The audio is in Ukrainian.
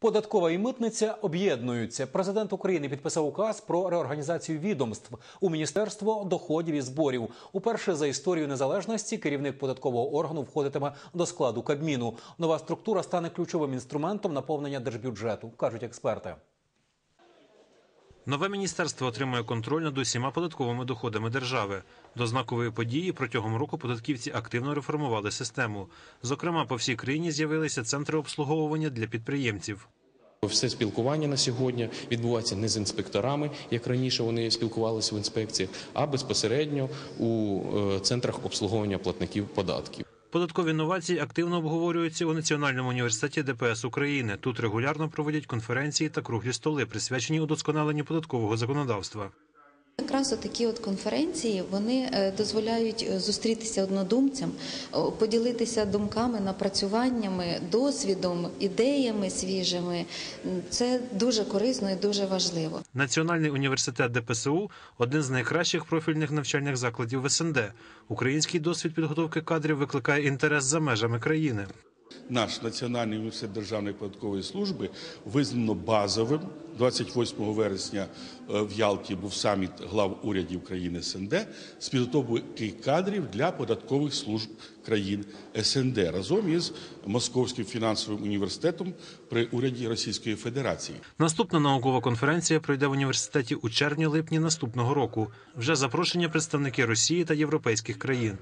Податкова і митниця об'єднуються. Президент України підписав указ про реорганізацію відомств у міністерство доходів і зборів. Уперше за історію незалежності керівник податкового органу входитиме до складу Кабміну. Нова структура стане ключовим інструментом наповнення держбюджету, кажуть експерти. Нове міністерство отримує контроль над усіма податковими доходами держави. До знакової події протягом року податківці активно реформували систему. Зокрема, по всій країні з'явилися центри обслуговування для підприємців. Все спілкування на сьогодні відбувається не з інспекторами, як раніше вони спілкувалися в інспекціях, а безпосередньо у е, центрах обслуговування платників податків. Податкові новації активно обговорюються у Національному університеті ДПС України. Тут регулярно проводять конференції та круглі столи, присвячені удосконаленню податкового законодавства. Якраз такі от конференції вони е, дозволяють е, зустрітися однодумцям, поділитися думками, напрацюваннями, досвідом, ідеями свіжими. Це дуже корисно і дуже важливо. Національний університет ДПСУ один з найкращих профільних навчальних закладів в СНД. Український досвід підготовки кадрів викликає інтерес за межами країни. Наш Національний університет Державної податкової служби визнано базовим. 28 вересня е, в Ялті був саміт глав урядів країн СНД з підготовки кадрів для податкових служб країн СНД разом із Московським фінансовим університетом при уряді Російської Федерації. Наступна наукова конференція пройде в університеті у червні-липні наступного року. Вже запрошені представники Росії та європейських країн.